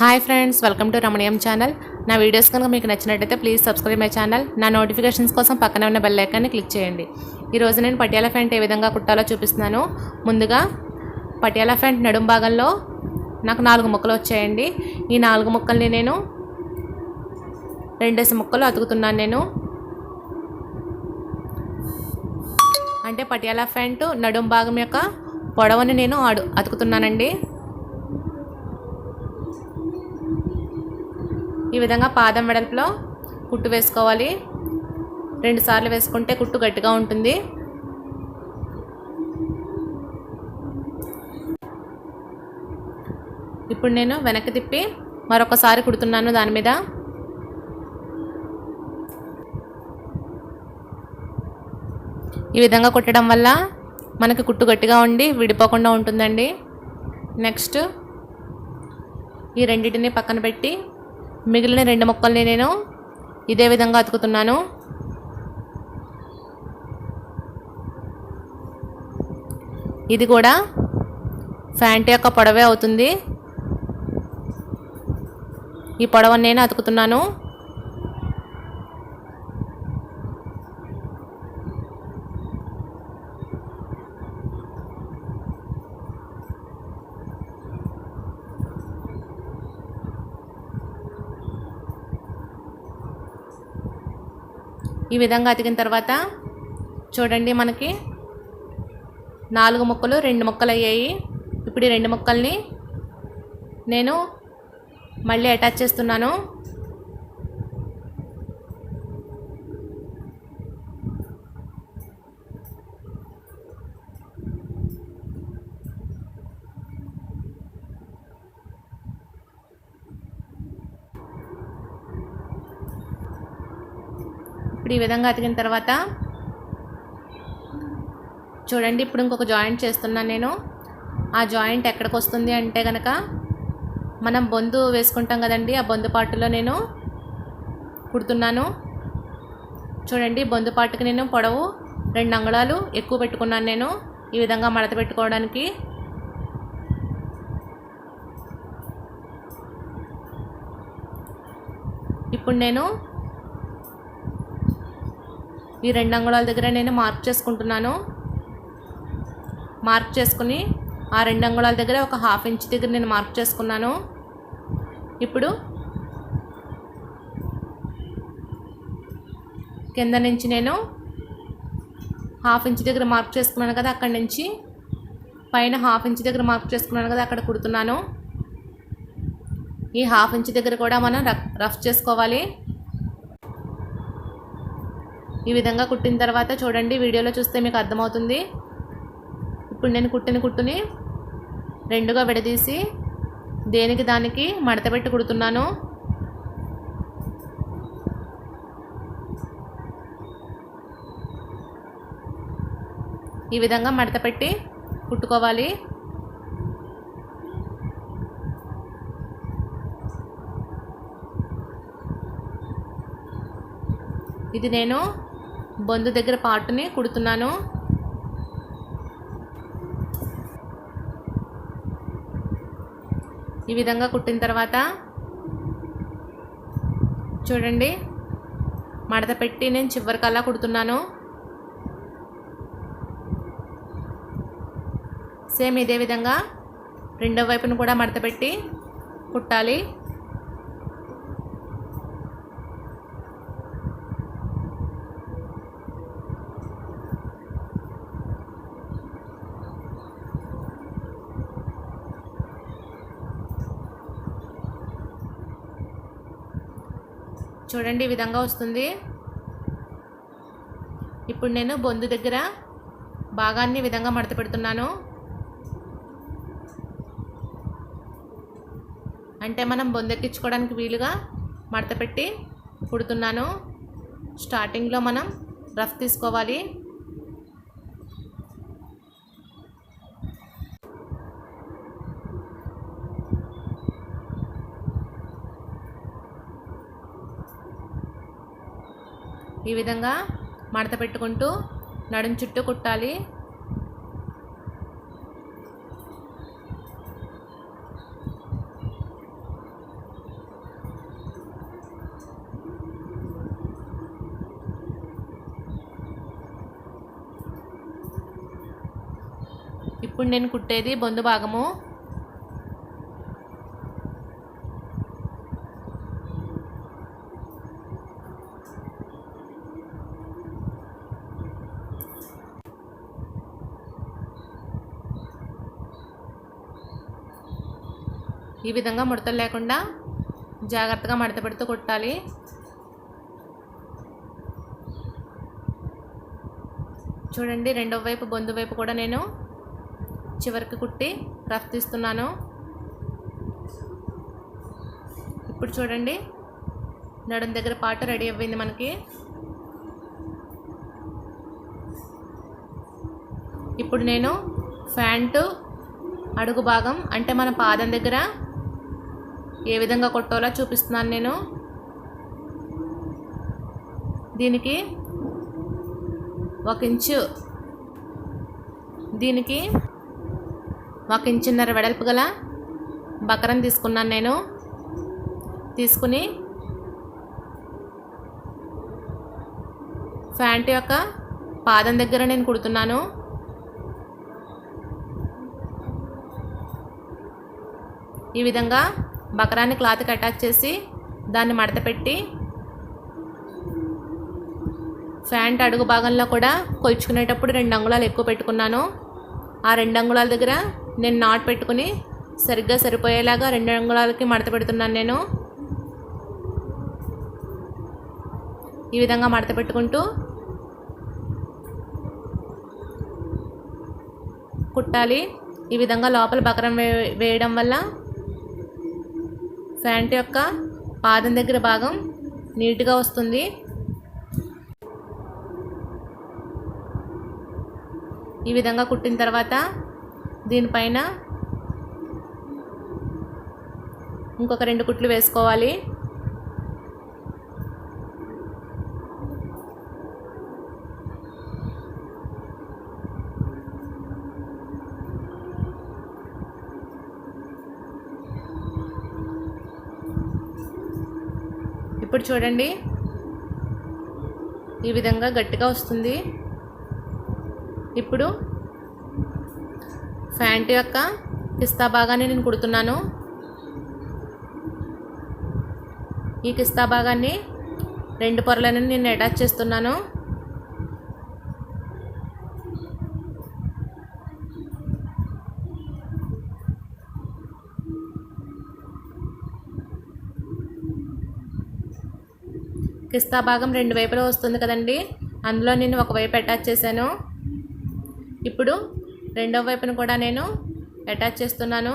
Hi friends welcome to Ramaneeyam channel. నా videos కనుక మీకు నచ్చినట్టయితే ప్లీజ్ సబ్స్క్రైబ్ మై ఛానల్ నా నోటిఫికేషన్స్ కోసం పక్కన ఉన్న బెల్ ఐకాన్ని క్లిక్ చేయండి. ఈరోజు నేను పటియాల ఫ్యాంట్ ఏ విధంగా కుట్టాలో చూపిస్తున్నాను. ముందుగా పటియాల ఫ్యాంట్ నడుం భాగంలో నాకు నాలుగు ముక్కలు వచ్చాయండి. ఈ నాలుగు ముక్కల్ని నేను రెండేసి ముక్కలు అతుకుతున్నాను నేను. అంటే పటియాల ఫ్యాంటు నడుం భాగం యొక్క పొడవుని నేను అడు అతుకుతున్నానండి. ఈ విధంగా పాదం వెడల్పులో కుట్టు వేసుకోవాలి. రెండు సార్లు వేసుకుంటే కుట్టు గట్టిగా ఉంటుంది. ఇప్పుడు నేను వెనక్కి తిప్పి మరొకసారి కుడుతున్నాను దాని మీద. ఈ విధంగా కుట్టడం వల్ల మనకి కుట్టు గట్టిగా ఉండి విడిపోకుండా ఉంటుందండి. నెక్స్ట్ ఈ రెండింటిని పక్కన పెట్టి మిగిలిన రెండు ముక్కల్ని నేను ఇదే విధంగా అతుకుతున్నాను. ఇది కూడా ఫ్యాంట్ యొక్క పొడవే అవుతుంది. ఈ పొడవని నేను అతుకుతున్నాను. ఈ విధంగా అతికిన తర్వాత చూడండి మనకి నాలుగు ముక్కలు రెండు ముక్కలు అయ్యాయి. ఇప్పుడు ఈ రెండు ముక్కల్ని నేను మళ్ళీ అటాచ్ చేస్తున్నాను. ఇప్పుడు ఈ విధంగా అతికిన తర్వాత చూడండి ఇప్పుడు ఇంకొక జాయింట్ చేస్తున్నాను నేను. ఆ జాయింట్ ఎక్కడికి వస్తుంది అంటే కనుక మనం బొందు వేసుకుంటాం కదండి ఆ బొందు పాటులో నేను కుడుతున్నాను. చూడండి బొందు పాటుకి నేను పొడవు రెండు అంగుళాలు ఎక్కువ పెట్టుకున్నాను నేను ఈ విధంగా మడత పెట్టుకోవడానికి. ఇప్పుడు నేను ఈ రెండు అంగుళాల దగ్గర నేను మార్క్ చేసుకుంటున్నాను. మార్క్ చేసుకుని ఆ రెండు అంగుళాల దగ్గర ఒక హాఫ్ ఇంచ్ దగ్గర నేను మార్క్ చేసుకున్నాను. ఇప్పుడు కింద నుంచి నేను హాఫ్ ఇంచ్ దగ్గర మార్క్ చేసుకున్నాను కదా అక్కడి నుంచి పైన హాఫ్ ఇంచ్ దగ్గర మార్క్ చేసుకున్నాను కదా అక్కడ కుడుతున్నాను. ఈ హాఫ్ ఇంచ్ దగ్గర కూడా మనం రఫ్ రఫ్ చేసుకోవాలి. ఈ విధంగా కుట్టిన తర్వాత చూడండి వీడియోలో చూస్తే మీకు అర్థమవుతుంది. ఇప్పుడు నేను కుట్టిన కుట్టుని రెండుగా విడదీసి దేనికి దానికి మడత పెట్టి కుడుతున్నాను. ఈ విధంగా మడత పెట్టి కుట్టుకోవాలి. ఇది నేను బొందు దగ్గర పార్ట్ని కుడుతున్నాను. ఈ విధంగా కుట్టిన తర్వాత చూడండి మడత పెట్టి నేను చివరికల్లా కుడుతున్నాను. సేమ్ ఇదే విధంగా రెండో వైపును కూడా మడత పెట్టి కుట్టాలి. చూడండి ఈ విధంగా వస్తుంది. ఇప్పుడు నేను బొందు దగ్గర భాగాన్ని విధంగా మడత పెడుతున్నాను. అంటే మనం బొందెక్కించుకోవడానికి వీలుగా మడత పెట్టి కుడుతున్నాను. స్టార్టింగ్లో మనం రఫ్ తీసుకోవాలి. ఈ విధంగా మడత పెట్టుకుంటూ నడుం చుట్టూ కుట్టాలి. ఇప్పుడు నేను కుట్టేది బొందు భాగము. ఈ విధంగా ముడతలు లేకుండా జాగ్రత్తగా మడత పెడుతూ కుట్టాలి. చూడండి రెండవ వైపు బొందు వైపు కూడా నేను చివరికి కుట్టి రఫ్ తీస్తున్నాను. ఇప్పుడు చూడండి నడుం దగ్గర పాటు రెడీ అవ్వింది మనకి. ఇప్పుడు నేను ఫ్యాంటు అడుగు భాగం అంటే మన పాదం దగ్గర ఏ విధంగా కొట్టాలో చూపిస్తున్నాను నేను. దీనికి ఒక ఇంచు దీనికి ఒక ఇంచున్నర వెడల్పు గల బకరం తీసుకున్నాను నేను. తీసుకుని ప్యాంట్ యొక్క పాదం దగ్గర నేను కుడుతున్నాను. ఈ విధంగా బకరాన్ని క్లాత్కి అటాచ్ చేసి దాన్ని మడత పెట్టి ఫ్యాంట్ అడుగు భాగంలో కూడా కొలుచుకునేటప్పుడు రెండు అంగుళాలు ఎక్కువ పెట్టుకున్నాను. ఆ రెండు అంగుళాల దగ్గర నేను నాట్ పెట్టుకుని సరిగ్గా సరిపోయేలాగా రెండు అంగుళాలకి మడత పెడుతున్నాను నేను. ఈ విధంగా మడత పెట్టుకుంటూ కుట్టాలి. ఈ విధంగా లోపల బకరం వే వేయడం వల్ల ఫ్యాంట్ యొక్క పాదం దగ్గర భాగం నీట్గా వస్తుంది. ఈ విధంగా కుట్టిన తర్వాత దీనిపైన ఇంకొక రెండు కుట్లు వేసుకోవాలి. ఇప్పుడు చూడండి. ఈ విధంగా గట్టిగా వస్తుంది. ఇప్పుడు ఫ్యాంట్ యొక్క కిస్తా భాగాన్ని నేను కుడుతున్నాను. ఈ కిస్తా భాగాన్ని రెండు పొరలను నేను అటాచ్ చేస్తున్నాను. కిస్తా భాగం రెండు వైపులో వస్తుంది కదండి. అందులో నేను ఒక వైపు అటాచ్ చేశాను. ఇప్పుడు రెండవ వైపును కూడా నేను అటాచ్ చేస్తున్నాను.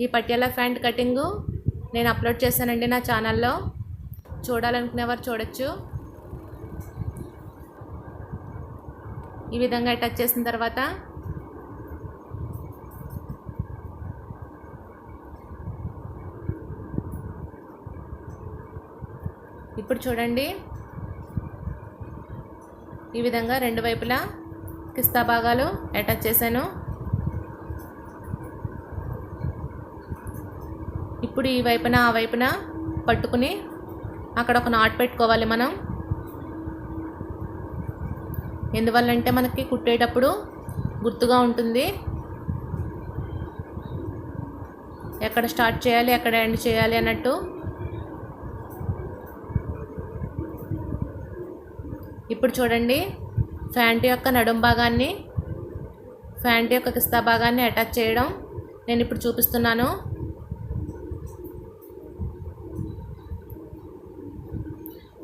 ఈ పట్యాల ఫ్యాంట్ కటింగు నేను అప్లోడ్ చేశానండి నా ఛానల్లో. చూడాలనుకునేవారు చూడొచ్చు. ఈ విధంగా అటాచ్ చేసిన తర్వాత ఇప్పుడు చూడండి. ఈ విధంగా రెండు వైపులా కిస్తా భాగాలు అటాచ్ చేశాను. ఇప్పుడు ఈ వైపున ఆ వైపున పట్టుకుని అక్కడ ఒక నాట్ పెట్టుకోవాలి మనం. ఎందువల్లంటే మనకి కుట్టేటప్పుడు గుర్తుగా ఉంటుంది. ఎక్కడ స్టార్ట్ చేయాలి ఎక్కడ ఎండ్ చేయాలి అన్నట్టు ఇప్పుడు చూడండి. ఫ్యాంట్ యొక్క నడుం భాగాన్ని ఫ్యాంట్ యొక్క కిస్తా భాగాన్ని అటాచ్ చేయడం నేను ఇప్పుడు చూపిస్తున్నాను.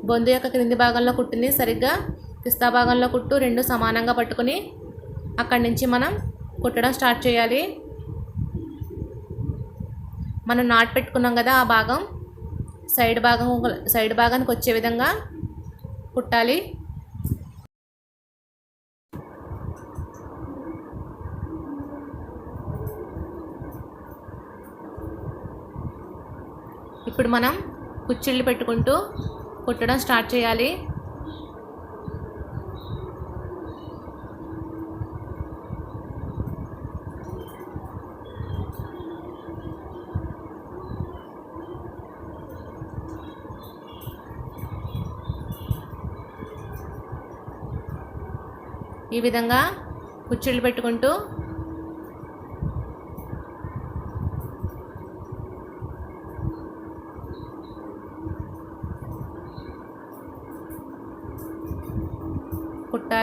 బొందు యొక్క క్రింది భాగంలో కుట్టింది సరిగ్గా. కిస్తా భాగంలో కుట్టు రెండు సమానంగా పట్టుకుని అక్కడి నుంచి మనం కుట్టడం స్టార్ట్ చేయాలి. మనం నాట్ పెట్టుకున్నాం కదా ఆ భాగం. సైడ్ భాగం సైడ్ భాగానికి వచ్చే విధంగా కుట్టాలి. ఇప్పుడు మనం కుచ్చిళ్ళు పెట్టుకుంటూ కుట్టడం స్టార్ట్ చేయాలి. ఈ విధంగా కుచ్చిళ్ళు పెట్టుకుంటూ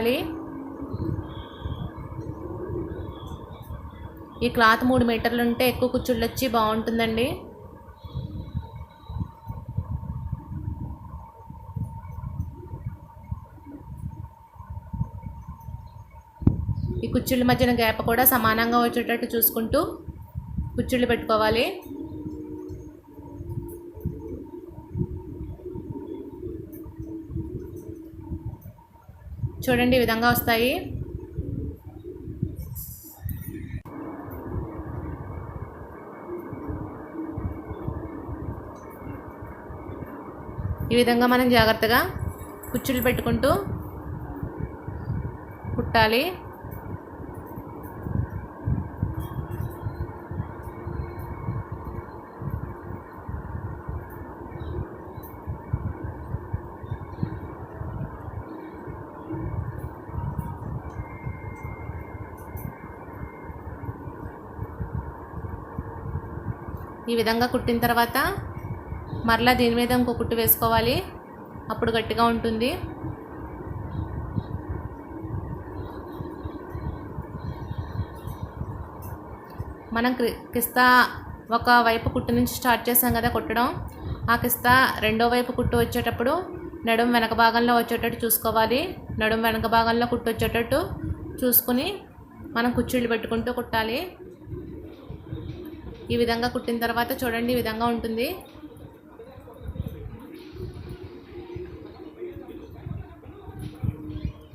కుట్టాలి ఈ క్లాత్ మూడు మీటర్లు ఉంటే ఎక్కువ కుచ్చుళ్ళు వచ్చి బాగుంటుందండి. ఈ కుచ్చుళ్ళ మధ్యన గ్యాప్ కూడా సమానంగా వచ్చేటట్టు చూసుకుంటూ కుచ్చుళ్ళు పెట్టుకోవాలి. చూడండి ఈ విధంగా వస్తాయి. ఈ విధంగా మనం జాగ్రత్తగా కుచ్చులు పెట్టుకుంటూ కుట్టాలి. ఈ విధంగా కుట్టిన తర్వాత మరలా దీని మీద ఇంకో కుట్టు వేసుకోవాలి. అప్పుడు గట్టిగా ఉంటుంది. మనం క్రి- కిస్తా ఒక వైపు కుట్టు నుంచి స్టార్ట్ చేసాం కదా కుట్టడం. ఆ కిస్తా రెండో వైపు కుట్టు వచ్చేటప్పుడు నడుం వెనక భాగంలో వచ్చేటట్టు చూసుకోవాలి. నడుం వెనక భాగంలో కుట్టు వచ్చేటట్టు చూసుకుని మనం కుచ్చిళ్ళు పెట్టుకుంటూ కుట్టాలి. ఈ విధంగా కుట్టిన తర్వాత చూడండి ఈ విధంగా ఉంటుంది.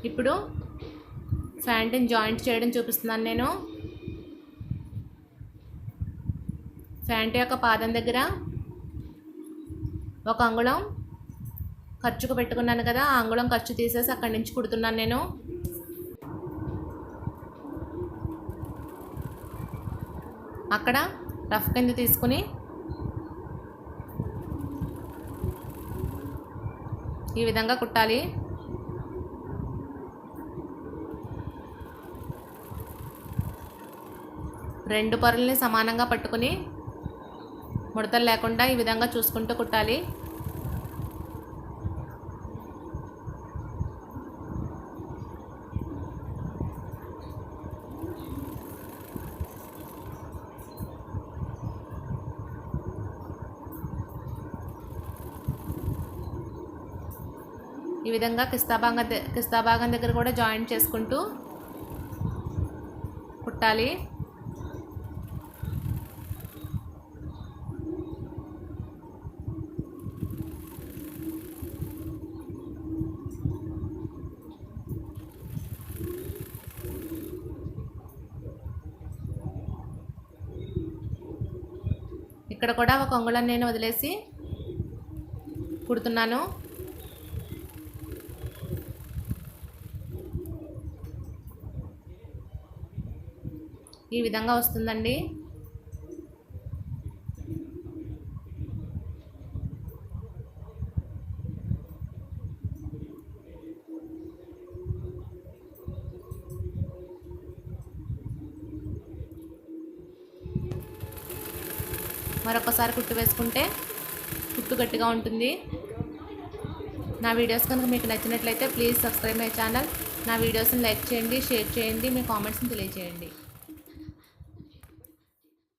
ఇప్పుడు ఫ్యాంట్ని జాయింట్ చేయడం చూపిస్తున్నాను నేను. ఫ్యాంట్ యొక్క పాదం దగ్గర ఒక అంగుళం ఖర్చుకు పెట్టుకున్నాను కదా ఆ అంగుళం ఖర్చు తీసేసి అక్కడి నుంచి కుడుతున్నాను నేను. అక్కడ రఫ్ కింద తీసుకుని? ఈ విధంగా కుట్టాలి. రెండు పొరల్ని సమానంగా పట్టుకుని ముడతలు లేకుండా ఈ విధంగా చూసుకుంటూ కుట్టాలి. విధంగా కిస్తా భాగం దగ్గర కూడా జాయింట్ చేసుకుంటూ కుట్టాలి. ఇక్కడ కూడా ఒక అంగుళం నేను వదిలేసి కుడుతున్నాను. ఈ విధంగా వస్తుందండి. మరొకసారి కుట్టు వేసుకుంటే కుట్టు గట్టిగా ఉంటుంది. నా వీడియోస్ కనుక మీకు నచ్చినట్లయితే ప్లీజ్ సబ్స్క్రైబ్ మై ఛానల్. నా వీడియోస్ని లైక్ చేయండి షేర్ చేయండి మీ కామెంట్స్ని తెలియజేయండి.